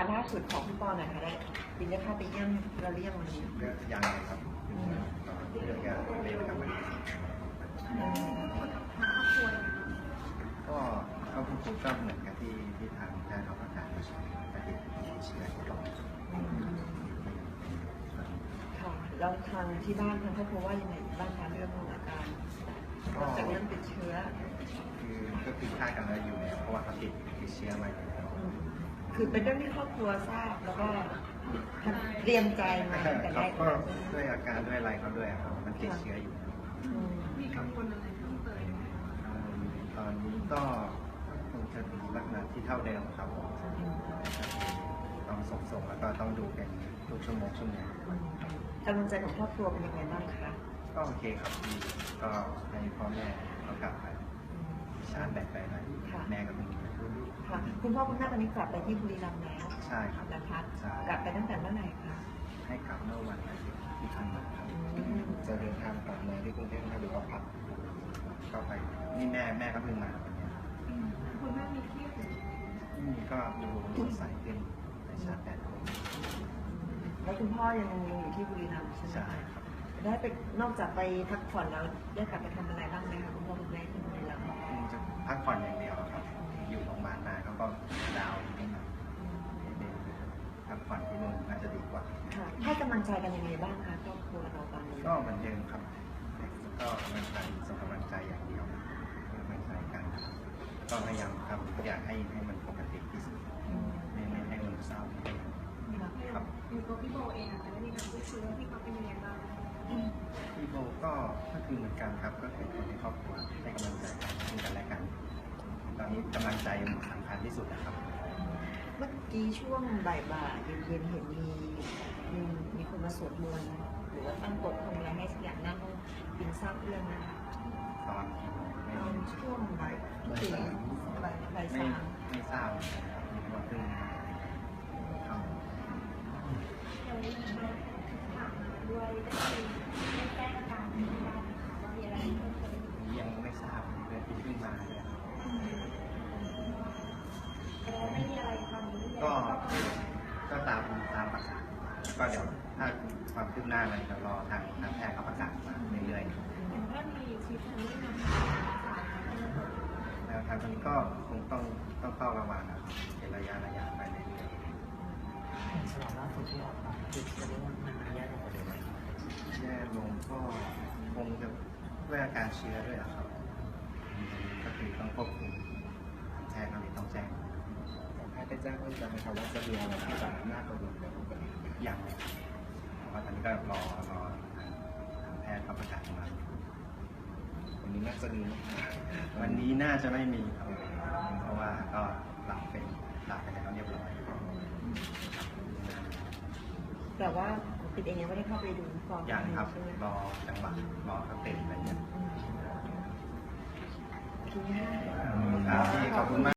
การล่าสุดของพี่ปอหน่อยค่ะได้บินได้พาไปเยี่ยมเราหรือยังวันนี้เลือกยังไงครับก็เลือกยาเรียนกับมันอืมก็เข้าคุณครูก็เหมือนกับที่ที่ทางแพทย์เขาประกาศมาใช้ปฏิบัติเชื้อทดลองอืมค่ะแล้วทางที่บ้านทางครอบครัวว่ายังไงบ้างคะเรื่องของอาการนอกจากเรื่องติดเชื้อ คือก็คือคาดกันแล้วอยู่แล้วเพราะว่าเขาติดติดเชื้อมาอยู่แล้วอืม คือเป็นเรื่องที่ครอบครัวทราบแล้วก็เตรียมใจมาตั้งแต่แรเขากก็ด้วยอาการด้วยอะไรเขาด้วยครับมันติดเชื้ออยู่อืมมีกังวลอะไรเพิ่มเติมไหมคะอืมตอนนี้ก็คงจะลักษณะที่เท่าเดิมครับผมต้องส่งส่งๆแล้วก็ต้องดูเป็นทุกชั่วโมงชั่วโมงกำลังใจของครอบครัวเป็นยังไงบ้างคะก็โอเคครับดีก็ให้พ่อแม่เขากลับไปชาร์จแบตไปหน่อยแม่ก็เป็น ค่ะคุณพ่อคุณแม่ตอนนี้กลับไปที่บุรีรัมย์แล้วใช่ครับนะคะ ใช่กลับไปตั้งแต่เมื่อไหร่คะ ให้กลับเมื่อวันอาทิตย์ที่ผ่านมาครับอืม จะเดินทางกลับมาที่กรุงเทพหรือว่าพักก็ไปนี่แม่แม่ก็เพิ่งมาวันเนี้ยคุณแม่มีเครียดไหมอืมก็ดูสดใสขึ้นไปชาร์จแบตแล้วคุณพ่อยังอยู่ที่บุรีรัมย์ใช่ไหมใช่คะครับได้ไปนอกจากไปพักผ่อนแล้วได้กลับไปทำอะไรบ้างไหมคะคุณพ่อคุณแม่ที่บุ ผ่อนที่นู่นน่าจะดีกว่า ค่ะให้กำลังใจกันยังไงบ้างคะครอบครัวเราตอนนี้ก็เหมือนเดิมครับ ก็กำลังใจส่งกำลังใจอย่างเดียวให้กำลังใจกันครับก็พยายามทำทุกอย่างให้ให้มันปกติที่สุดอืมไม่ไม่ให้มันเศร้าค่ะครับ อยู่ตัวพี่โบเองอะจะได้มีการพูดคุยว่าพี่เขาเป็นยังไงบ้างพี่โบก็ก็คือเหมือนกันครับก็คือคนในครอบครัวให้กำลังใจกันซึ่งกันและกัน ตอนนี้กำลังใจสำคัญที่สุดนะครับ เมื่อกี้ช่วงบ่ายๆเย็นๆเห็นมีมีมีคนมาสวดมนต์หรือว่าตั้งกฎทำอะไรให้สักอย่างนั่งกินทราบเรื่องนะคะตอนตอนช่วงบ่ายตีบ่ายบ่ายไม่สามไม่ทราบครับมีคนเพิ่งมาครับเราได้ถามมาด้วยได้ได้แก้อาการที่บ้านนะคะว่ามีอะไรเพิ่มเติมยังไม่ทราบเลยที่เพิ่งมาเลย แล้วไม่มีอะไรตอนนี้ก็ก็ตามตามประกาศก็เดี๋ยวถ้าความคืบหน้าอะไรเดี๋ยวรอทางทางแพทย์เขาประกาศมาเรื่อยเห็นว่ามีชีวิตทางนี้นำสายๆแล้วทางนี้ก็คงต้องต้องเฝ้าระวังนะครับเป็นระยะระยะไปเรื่อยฉลองล่าสุดที่ออกมาคือจะเรียกว่ามันแย่ลงกว่าเดิมไหมๆแย่ลงก็คงจะด้วยอาการเชื้อด้วยอะครับอืมก็คือต้องควบคุมแจ้งอะไรต้องแจ้ง แพทย์ได้แจ้งเพิ่มเติมไหมครับว่าจะมีอะไรที่จะน่ากังวลเกี่ยวกับนี้ยังเลยครับเพราะว่าตอนนี้ก็รอรอทางทางแพทย์เขาประกาศมาวันนี้น่าจะมีวันนี้น่าจะไม่มีครับเพราะว่าก็หลับเป็นหลับไปแล้วเรียบร้อยแต่ว่าปิดเองยังไม่ได้เข้าไปดูฟอร์มยังครับใช่ไหมรอจังหวะรอเขาเต็มอะไรเงี้ยอืมโอเคค่ะครับพี่ขอบคุณมาก